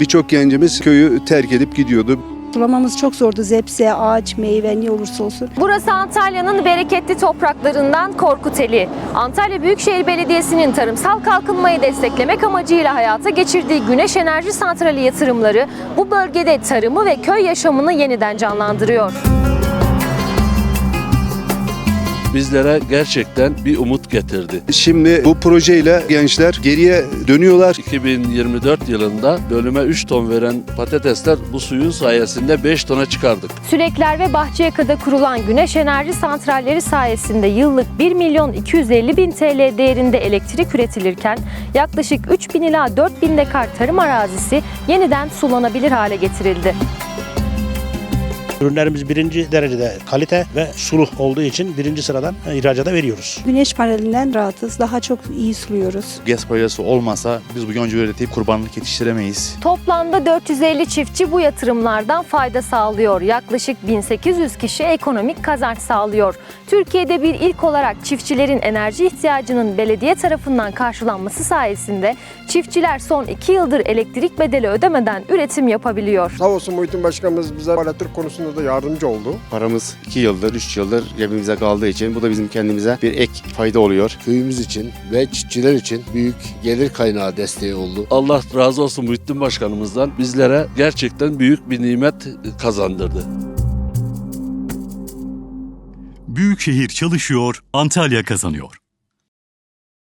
Birçok gencimiz köyü terk edip gidiyordu. Sulamamız çok zordu. Zepse, ağaç, meyve ne olursa olsun. Burası Antalya'nın bereketli topraklarından Korkuteli. Antalya Büyükşehir Belediyesi'nin tarımsal kalkınmayı desteklemek amacıyla hayata geçirdiği güneş enerji santrali yatırımları bu bölgede tarımı ve köy yaşamını yeniden canlandırıyor. Bizlere gerçekten bir umut getirdi. Şimdi bu projeyle gençler geriye dönüyorlar. 2024 yılında bölüme 3 ton veren patatesler bu suyun sayesinde 5 tona çıkardık. Sülekler ve Bahçeyaka'da kurulan güneş enerji santralleri sayesinde yıllık 1 milyon 250 bin TL değerinde elektrik üretilirken yaklaşık 3 bin ila 4 bin dekar tarım arazisi yeniden sulanabilir hale getirildi. Ürünlerimiz birinci derecede kalite ve sulu olduğu için birinci sıradan ihracata veriyoruz. Güneş panelinden rahatız. Daha çok iyi suluyoruz. GES projesi olmasa biz bu yonca üretip kurbanlık yetiştiremeyiz. Toplamda 450 çiftçi bu yatırımlardan fayda sağlıyor. Yaklaşık 1800 kişi ekonomik kazanç sağlıyor. Türkiye'de bir ilk olarak çiftçilerin enerji ihtiyacının belediye tarafından karşılanması sayesinde çiftçiler son 2 yıldır elektrik bedeli ödemeden üretim yapabiliyor. Sağ olsun Muhittin Başkanımız bize elektrik konusunda da yardımcı oldu. Paramız 2 yıldır, 3 yıldır cebimize kaldığı için bu da bizim kendimize bir ek fayda oluyor. köyümüz için ve çiftçiler için büyük gelir kaynağı desteği oldu. Allah razı olsun Muhittin Başkanımızdan bizlere gerçekten büyük bir nimet kazandırdı. Büyükşehir çalışıyor, Antalya kazanıyor.